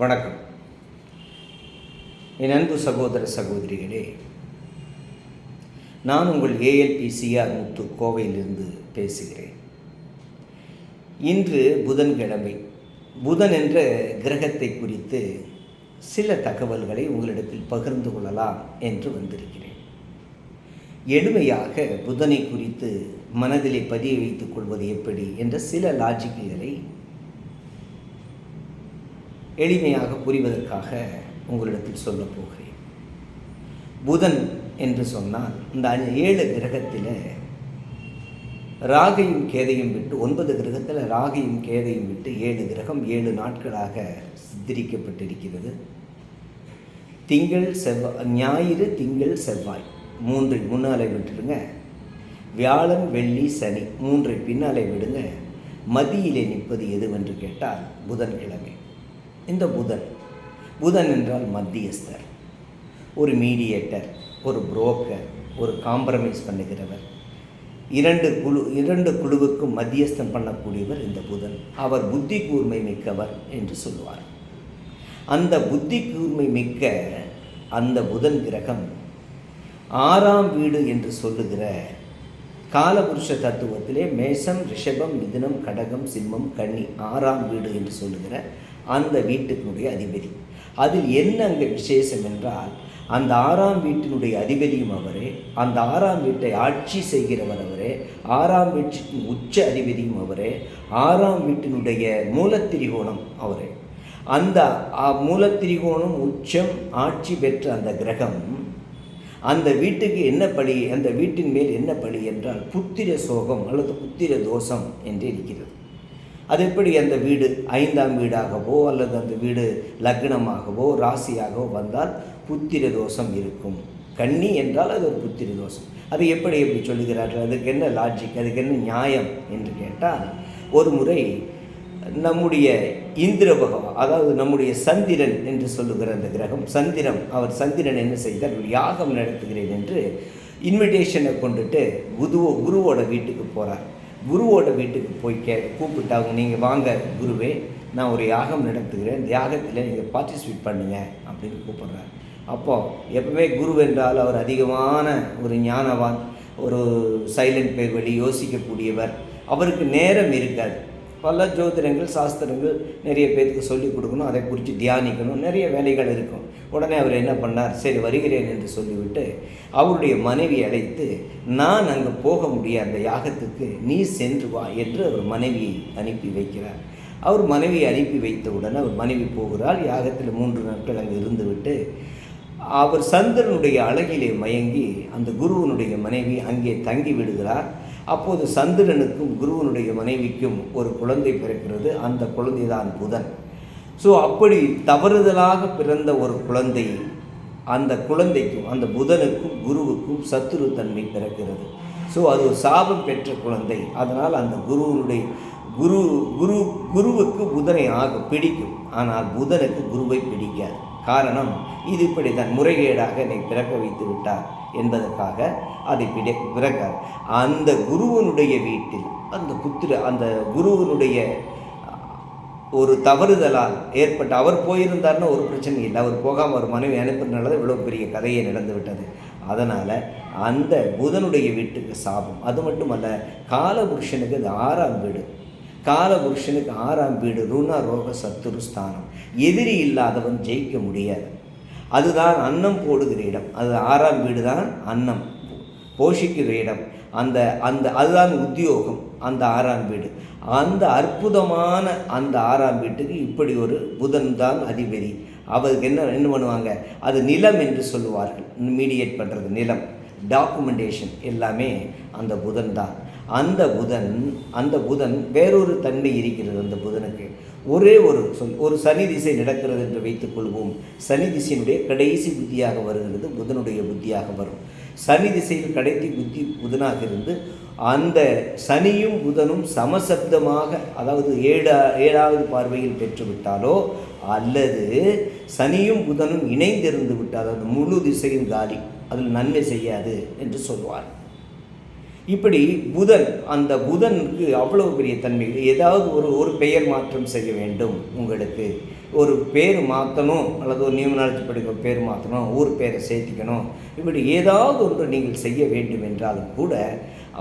வணக்கம். என் அன்பு சகோதர சகோதரிகளே நான் உங்கள் ஏஎல்பிசிஆர் முத்து கோவையிலிருந்து பேசுகிறேன். இன்று புதன்கிழமை புதன் என்ற கிரகத்தை குறித்து சில தகவல்களை உங்களிடத்தில் பகிர்ந்து கொள்ளலாம் என்று வந்திருக்கிறேன். எளிமையாக புதனை குறித்து மனதிலே பதிய வைத்துக் கொள்வது எப்படி என்ற சில லாஜிக்குகளை எளிமையாக புரிவதற்காக உங்களிடத்தில் சொல்லப் போகிறேன். புதன் என்று சொன்னால் இந்த அஞ்சு- ஏழு கிரகத்தில் ராகையும் கேதையும் விட்டு ஒன்பது கிரகத்தில் ராகையும் கேதையும் விட்டு ஏழு கிரகம் ஏழு நாட்களாக சித்தரிக்கப்பட்டிருக்கிறது. திங்கள் செவ்வாய் ஞாயிறு திங்கள் செவ்வாய் மூன்றை முன்னாலே விட்டுருங்க. வியாழன் வெள்ளி சனி மூன்றை பின்னாலே விடுங்க. மதியிலே நிற்பது எதுவென்று கேட்டால் புதன்கிழமை. இந்த புதன். புதன் என்றால் மத்தியஸ்தர். ஒரு மீடியேட்டர் ஒரு புரோக்கர் ஒரு காம்ப்ரமைஸ் பண்ணுகிறவர். இரண்டு குழு இரண்டு குழுவுக்கும் மத்தியஸ்தம் பண்ணக்கூடியவர் இந்த புதன். அவர் புத்தி கூர்மை மிக்கவர் என்று சொல்லுவார் அந்த புத்தி கூர்மை மிக்க அந்த புதன் கிரகம் ஆறாம் வீடு என்று சொல்லுகிற காலபுருஷ தத்துவத்திலே மேஷம் ரிஷபம் மிதுனம் கடகம் சிம்மம் கன்னி ஆறாம் வீடு என்று சொல்லுகிற அந்த வீட்டுக்குடைய அதிபதி. அதில் என்ன அங்கே விசேஷம் என்றால் அந்த ஆறாம் வீட்டினுடைய அதிபதியும் அவரே அந்த ஆறாம் வீட்டை ஆட்சி செய்கிறவர் அவரே ஆறாம் வீட்டின் உச்ச அதிபதியும் அவரே ஆறாம் வீட்டினுடைய மூலத்திரிகோணம் அவரே. அந்த மூலத்திரிகோணம் உச்சம் ஆட்சி பெற்ற அந்த கிரகம் அந்த வீட்டுக்கு என்ன பழி அந்த வீட்டின் மேல் என்ன பழி என்றால் புத்திர சோகம் அல்லது புத்திர தோஷம் என்று இருக்கிறது. அது எப்படி அந்த வீடு ஐந்தாம் வீடாகவோ அல்லது அந்த வீடு லக்னமாகவோ ராசியாகவோ வந்தால் புத்திர தோஷம் இருக்கும். கன்னி என்றால் அது ஒரு புத்திர தோஷம். அது எப்படி எப்படி சொல்லுகிறார்கள்? அதுக்கு என்ன லாஜிக் அதுக்கு என்ன நியாயம் என்று கேட்டால் ஒரு முறை நம்முடைய இந்திர பகவான் அதாவது நம்முடைய சந்திரன் என்று சொல்லுகிற அந்த கிரகம் சந்திரம் அவர் சந்திரன் என்ன செய்தார்? யாகம் நடத்துகிறேன் என்று இன்விடேஷனை கொண்டுட்டு குருவோ குருவோட வீட்டுக்கு போகிறார் குருவோட வீட்டுக்கு போய் கே கூப்பிட்டாங்க நீங்கள் வாங்க குருவே நான் ஒரு யாகம் நடத்துகிறேன். தியாகத்தில் யாகத்தில் நீங்கள் பார்ட்டிசிபேட் பண்ணுங்க அப்படின்னு கூப்பிட்றாரு. அப்போது எப்பவுமே குரு என்றால் அவர் அதிகமான ஒரு ஞானவான் ஒரு சைலண்ட் பேர் வழி யோசிக்கக்கூடியவர். அவருக்கு நேரம் இருக்காது. பல ஜோதிடங்கள் சாஸ்திரங்கள் நிறைய பேருக்கு சொல்லிக் கொடுக்கணும் அதை குறித்து தியானிக்கணும் நிறைய வேலைகள் இருக்கும். உடனே அவர் என்ன பண்ணார்? சரி வருகிறேன் என்று சொல்லிவிட்டு அவருடைய மனைவி அழைத்து நான் அங்கே போக முடிய அந்த யாகத்துக்கு நீ சென்று வா என்று அவர் மனைவியை அனுப்பி வைக்கிறார். அவர் மனைவியை அனுப்பி வைத்தவுடன் அவர் மனைவி போகிறார் யாகத்தில் மூன்று நாட்கள் அங்கே இருந்துவிட்டு அவர் சந்திரனுடைய அழகிலே மயங்கி அந்த குருவனுடைய மனைவி அங்கே தங்கி விடுகிறார். அப்போது சந்திரனுக்கும் குருவனுடைய மனைவிக்கும் ஒரு குழந்தை பிறக்கிறது. அந்த குழந்தைதான் புதன். ஸோ அப்படி தவறுதலாக பிறந்த ஒரு குழந்தை அந்த குழந்தைக்கும் அந்த புதனுக்கும் குருவுக்கும் சத்துருத்தன்மை பிறக்கிறது. ஸோ அது ஒரு சாபம் பெற்ற குழந்தை. அதனால் அந்த குருவனுடைய குரு குரு குருவுக்கு புதனை ஆக பிடிக்கும். ஆனால் புதனுக்கு குருவை பிடிக்காது. காரணம் இது இப்படி தான் முறைகேடாக என்னை பிறக்க வைத்து விட்டார் என்பதற்காக அதை பிடி பிறக்கார். அந்த குருவனுடைய வீட்டில் அந்த புத்திர அந்த குருவனுடைய ஒரு தவறுதலால் ஏற்பட்ட அவர் போயிருந்தார்னா ஒரு பிரச்சனை இல்லை. அவர் போகாமல் ஒரு மனைவி அனுப்புறதுனால தான் இவ்வளோ பெரிய கதையை நடந்து விட்டது. அதனால் அந்த புதனுடைய வீட்டுக்கு சாபம். அது மட்டுமல்ல காலபுருஷனுக்கு அது ஆறாம் வீடு. காலபுருஷனுக்கு ஆறாம் வீடு ருண ரோக சத்துரு ஸ்தானம். எதிரி இல்லாதவன் ஜெயிக்க முடியாது. அதுதான் அன்னம் போடுகிற இடம். அது ஆறாம் வீடு தான் அன்னம் போஷிக்கிற இடம். அந்த அந்த அதுதான் உத்தியோகம் அந்த ஆறாம் வீடு. அந்த அற்புதமான அந்த ஆறாம் வீட்டுக்கு இப்படி ஒரு புதன் தான் அதிபதி. அவருக்கு என்ன என்ன பண்ணுவாங்க? அது நிலம் என்று சொல்லுவார்கள். மீடியேட் பண்ணுறது நிலம். டாக்குமெண்டேஷன் எல்லாமே அந்த புதன் தான். அந்த புதன் அந்த புதன் வேறொரு தன்மை இருக்கிறது அந்த புதனுக்கு. ஒரே ஒரு சொல் ஒரு சனி திசை நடக்கிறது என்று வைத்துக்கொள்வோம். சனி திசையினுடைய கடைசி புத்தியாக வருகிறது புதனுடைய புத்தியாக வரும். சனி திசையில் கடைத்தி புத்தி புதனாக இருந்து அந்த சனியும் புதனும் சமசப்தமாக அதாவது ஏழா ஏழாவது பார்வையில் பெற்றுவிட்டாலோ அல்லது சனியும் புதனும் இணைந்திருந்து விட்டால் அதாவது முழு திசையும் காலி அதில் நன்மை செய்யாது என்று சொல்வார். இப்படி புதன் அந்த புதனுக்கு அவ்வளவு பெரிய தன்மைகள் ஏதாவது ஒரு ஒரு பெயர் மாற்றம் செய்ய வேண்டும் உங்களுக்கு. ஒரு பேர் மாற்றணும் அல்லது ஒரு நியமனாட்சி படிக்க பேர் மாற்றணும் ஊர் பேரை சேர்த்திக்கணும் இப்படி ஏதாவது ஒன்று நீங்கள் செய்ய வேண்டும் என்றாலும் கூட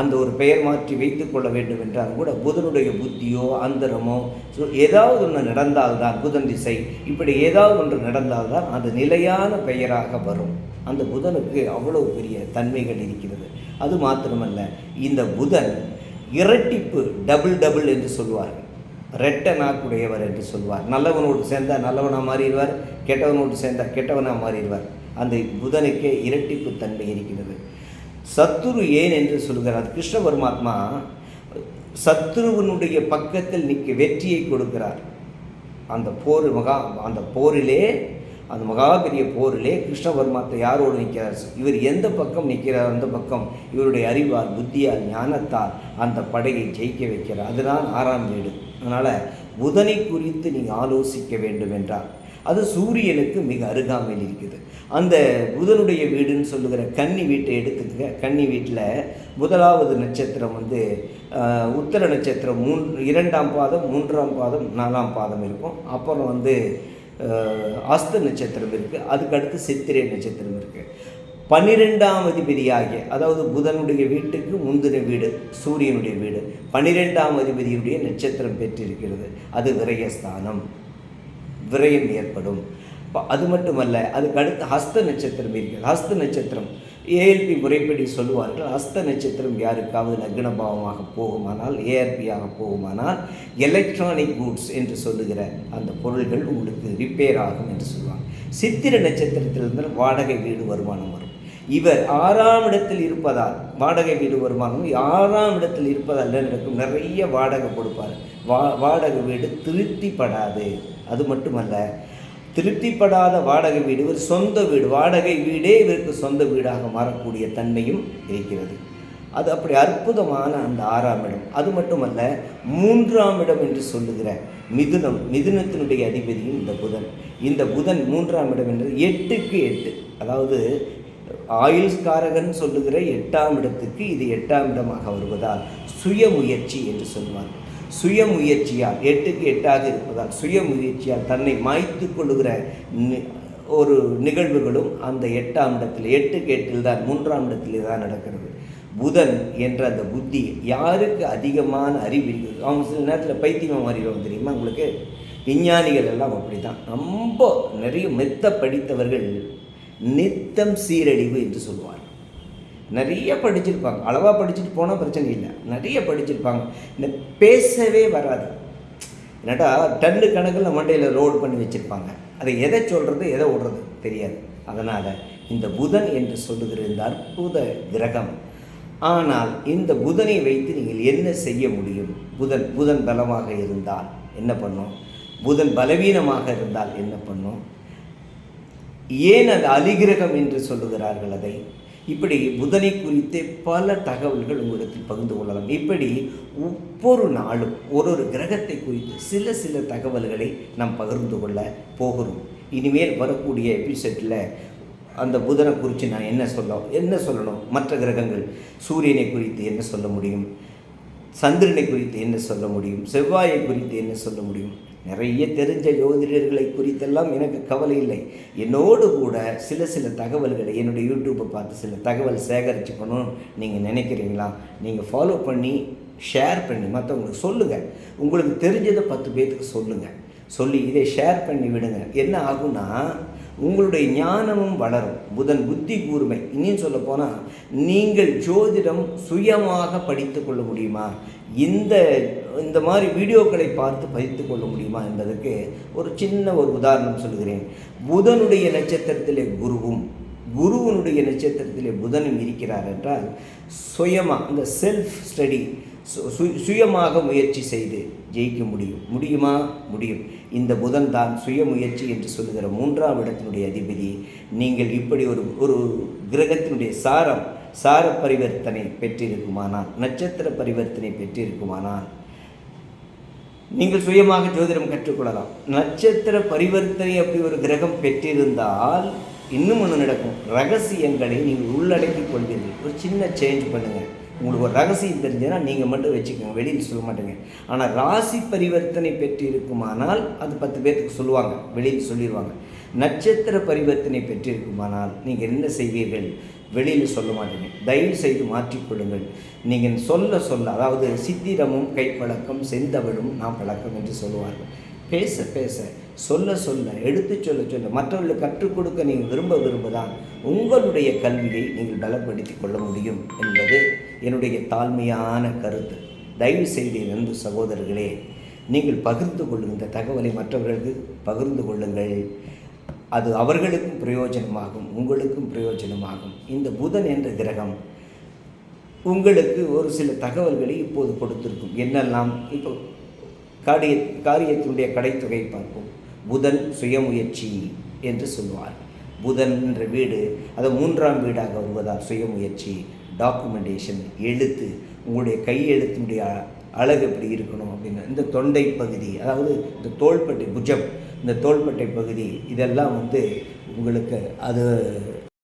அந்த ஒரு பெயர் மாற்றி வைத்து கொள்ள வேண்டும் என்றாலும் கூட புதனுடைய புத்தியோ அந்தரமோ ஸோ ஏதாவது ஒன்று நடந்தால்தான் புதன் திசை இப்படி ஏதாவது ஒன்று நடந்தால்தான் அது நிலையான பெயராக வரும். அந்த புதனுக்கு அவ்வளோ பெரிய தன்மைகள் இருக்கிறது. அது மாத்திரமல்ல இந்த புதன் இரட்டிப்பு டபுள் டபுள் என்று சொல்வார்கள். ரெட்ட நாக்குடையவர் என்று சொல்வார். நல்லவனோடு சேர்ந்தால் நல்லவனாக மாறிடுவார் கெட்டவனோடு சேர்ந்தால் கெட்டவனாக மாறிடுவார். அந்த புதனுக்கே இரட்டிப்பு தன்மை இருக்கிறது. சத்துரு ஏன் என்று சொல்கிறார்? கிருஷ்ண பரமாத்மா சத்துருவனுடைய பக்கத்தில் நிற்க வெற்றியை கொடுக்கிறார். அந்த போர் மகா அந்த போரிலே அந்த மகா பெரிய போரிலே கிருஷ்ண பரமாத்மா யாரோடு நிற்கிறார்? இவர் எந்த பக்கம் நிற்கிறார்? அந்த பக்கம் இவருடைய அறிவால் புத்தியால் ஞானத்தால் அந்த படையை ஜெயிக்க வைக்கிறார். அதுதான் ஆறாம் வீடு. அதனால் புதனை குறித்து நீங்கள் ஆலோசிக்க வேண்டும் என்றால் அது சூரியனுக்கு மிக அருகாமையில் இருக்குது. அந்த புதனுடைய வீடுன்னு சொல்லுகிற கன்னி வீட்டை எடுத்துக்கங்க. கன்னி வீட்டில் முதலாவது நட்சத்திரம் வந்து உத்தர நட்சத்திரம் மூன் இரண்டாம் பாதம் மூன்றாம் பாதம் நாலாம் பாதம் இருக்கும். அப்புறம் வந்து அஸ்த நட்சத்திரம் இருக்குது அதுக்கடுத்து சித்திரை நட்சத்திரம் இருக்குது பன்னிரெண்டாம் அதிபதியாகிய அதாவது புதனுடைய வீட்டுக்கு முந்தின வீடு சூரியனுடைய வீடு பன்னிரெண்டாம் அதிபதியுடைய நட்சத்திரம் பெற்றிருக்கிறது. அது விரயஸ்தானம். விரயம் ஏற்படும். ப- அது மட்டுமல்ல அதுக்கு அடுத்து ஹஸ்த நட்சத்திரம் இருக்கிறது. ஹஸ்த நட்சத்திரம் ஏஎல்பி முறைப்படி சொல்லுவார்கள். ஹஸ்த நட்சத்திரம் யாருக்காவது லக்னபாவமாக போகுமானால் ஏஆர்பியாக போகுமானால் எலக்ட்ரானிக் கூட்ஸ் என்று சொல்லுகிற அந்த பொருள்கள் உங்களுக்கு ரிப்பேர் ஆகும் என்று சொல்லுவாங்க. சித்திர நட்சத்திரத்திலிருந்து வாடகை வீடு வருமானம் வரும். இவர் ஆறாம் இடத்தில் இருப்பதால் வாடகை வீடு வருமானம் ஆறாம் இடத்தில் இருப்பதால் என்ன நடக்கும்? நிறைய வாடகை கொடுப்பார். வா வாடகை வீடு திருப்திப்படாது. அது மட்டுமல்ல திருப்திப்படாத வாடகை வீடு இவர் சொந்த வீடு வாடகை வீடே இவருக்கு சொந்த வீடாக மாறக்கூடிய தன்மையும் இருக்கிறது. அது அப்படி அற்புதமான அந்த ஆறாம் இடம். அது மட்டுமல்ல மூன்றாம் இடம் என்று சொல்லுகிற மிதுனம் மிதுனத்தினுடைய அதிபதியும் இந்த புதன். இந்த புதன் மூன்றாம் இடம் என்றது எட்டுக்கு எட்டு. அதாவது ஆயுள்காரகன் சொல்லுகிற எட்டாம் இடத்துக்கு இது எட்டாம் இடமாக வருவதால் சுயமுயற்சி என்று சொல்வார். சுயமுயற்சியால் எட்டுக்கு எட்டாக இருப்பதால் சுயமுயற்சியால் தன்னை மாய்த்து கொள்ளுகிற நி- ஒரு நிகழ்வுகளும் அந்த எட்டாம் இடத்தில் எட்டுக்கு எட்டில் தான் மூன்றாம் இடத்திலே தான் நடக்கிறது. புதன் என்ற அந்த புத்தி யாருக்கு அதிகமான அறிவு இருக்குது அவங்க சில நேரத்தில் பைத்தியமாக அறிவோம் தெரியுமா உங்களுக்கு? விஞ்ஞானிகள் எல்லாம் அப்படி தான் ரொம்ப நிறைய மெத்த படித்தவர்கள் நித்தம் சீரழிவு என்று சொல்லுவார் நிறைய படிச்சிருப்பாங்க. அளவாக படிச்சுட்டு போனால் பிரச்சனை இல்லை. நிறைய படிச்சிருப்பாங்க. இந்த பேசவே வராது. என்னடா டன்னு கணக்கில் மண்டையில் லோடு பண்ணி வச்சுருப்பாங்க. அதை எதை சொல்கிறது எதை விடுறது தெரியாது. அதனால் இந்த புதன் என்று சொல்லுகிற இந்த அற்புத கிரகம் ஆனால் இந்த புதனை வைத்து நீங்கள் என்ன செய்ய முடியும்? புதன் புதன் பலமாக இருந்தால் என்ன பண்ணும்? புதன் பலவீனமாக இருந்தால் என்ன பண்ணும்? ஏன் அது அலிகிரகம் என்று சொல்லுகிறார்கள் அதை? இப்படி புதனை குறித்து பல தகவல்கள் உங்களிடத்தில் பகிர்ந்து கொள்ளலாம். இப்படி ஒவ்வொரு நாளும் ஒரு ஒரு கிரகத்தை குறித்து சில சில தகவல்களை நாம் பகிர்ந்து கொள்ள போகிறோம். இனிமேல் வரக்கூடிய எபிசோட்டில் அந்த புதனை குறித்து நான் என்ன சொல்ல என்ன சொல்லணும்? மற்ற கிரகங்கள் சூரியனை குறித்து என்ன சொல்ல முடியும்? சந்திரனை குறித்து என்ன சொல்ல முடியும்? செவ்வாயை குறித்து என்ன சொல்ல முடியும்? நிறைய தெரிஞ்ச ஜோதிடர்களை குறித்தெல்லாம் எனக்கு கவலை இல்லை. என்னோடு கூட சில சில தகவல்களை என்னுடைய யூடியூப்பை பார்த்து சில தகவல் சேகரிச்சுக்கணும் நீங்கள் நினைக்கிறீங்களா? நீங்கள் ஃபாலோ பண்ணி ஷேர் பண்ணி மற்றவங்களுக்கு சொல்லுங்கள் உங்களுக்கு தெரிஞ்சதை பத்து பேர்த்துக்கு சொல்லுங்கள் சொல்லி இதை ஷேர் பண்ணி விடுங்க. என்ன ஆகும்னா உங்களுடைய ஞானமும் வளரும். புதன் புத்தி கூர்மை. இன்னும் சொல்ல போனால் நீங்கள் ஜோதிடம் சுயமாக படித்து கொள்ள முடியுமா? இந்த இந்த மாதிரி வீடியோக்களை பார்த்து படித்து கொள்ள முடியுமா என்பதற்கு ஒரு சின்ன ஒரு உதாரணம் சொல்கிறேன் புதனுடைய நட்சத்திரத்திலே குருவும் குருவனுடைய நட்சத்திரத்திலே புதனும் இருக்கிறார் என்றால் சுயமாக இந்த செல்ஃப் ஸ்டடி சுயமாக முயற்சி செய்து ஜெயிக்க முடியும். முடியுமா? முடியும். இந்த புதன் தான் சுயமுயற்சி என்று சொல்லுகிற மூன்றாம் இடத்தினுடைய அதிபதி. நீங்கள் இப்படி ஒரு ஒரு கிரகத்தினுடைய சாரம் சார பரிவர்த்தனை பெற்றிருக்குமானால் நட்சத்திர பரிவர்த்தனை பெற்றிருக்குமானால் நீங்கள் சுயமாக ஜோதிடம் கற்றுக்கொள்ளலாம். நட்சத்திர பரிவர்த்தனை அப்படி ஒரு கிரகம் பெற்றிருந்தால் இன்னும் ஒன்று நடக்கும். ரகசியங்களை நீங்கள் உள்ளடக்கிக் கொள்வீர்கள். ஒரு சின்ன சேஞ்ச் பண்ணுங்கள் உங்களுக்கு ஒரு ரகசியம் தெரிஞ்சதுன்னா நீங்கள் மட்டும் வச்சுக்கோங்க வெளியில் சொல்ல மாட்டேங்க. ஆனால் ராசி பரிவர்த்தனை பெற்று இருக்குமானால் அது பத்து பேர்த்துக்கு சொல்லுவாங்க வெளியில் சொல்லிடுவாங்க நட்சத்திர பரிவர்த்தனை பெற்றிருக்குமானால் நீங்கள் என்ன செய்வீர்கள்? வெளியில் சொல்ல மாட்டீங்க. தயவு செய்து மாற்றிக்கொள்ளுங்கள் நீங்கள் சொல்ல சொல்ல அதாவது சித்திரமும் கைப்பழக்கம் செந்தவளும் நாம் பழக்கம் என்று சொல்லுவார்கள். பேச பேச. சொல்ல சொல்ல எடுத்து சொல்ல சொல்ல மற்றவர்களுக்கு கற்றுக் கொடுக்க நீங்கள் விரும்ப விரும்பதான் உங்களுடைய கல்வியை நீங்கள் பலப்படுத்திக் கொள்ள முடியும் என்பது என்னுடைய தாழ்மையான கருத்து. தயவு செய்து என் சகோதரர்களே நீங்கள் பகிர்ந்து கொள்ளுங்கள். இந்த தகவலை மற்றவர்களுக்கு பகிர்ந்து கொள்ளுங்கள். அது அவர்களுக்கும் பிரயோஜனமாகும் உங்களுக்கும் பிரயோஜனமாகும். இந்த புதன் என்ற கிரகம் உங்களுக்கு ஒரு சில தகவல்களை இப்போது கொடுத்திருக்கும். என்னெல்லாம்? இப்போ காரிய காரியத்தினுடைய கடைத்தொகை பார்ப்போம். புதன் சுயமுயற்சி என்று சொல்லுவார் புதன் என்ற வீடு அது மூன்றாம் வீடாக வருவதால் சுயமுயற்சி டாக்குமெண்டேஷன் எழுத்து உங்களுடைய கையெழுத்தினுடைய அழகு எப்படி இருக்கணும் அப்படின்னு. இந்த தொண்டை பகுதி அதாவது இந்த தோள்பட்டை புஜம் இந்த தோள்பட்டை பகுதி இதெல்லாம் வந்து உங்களுக்கு அது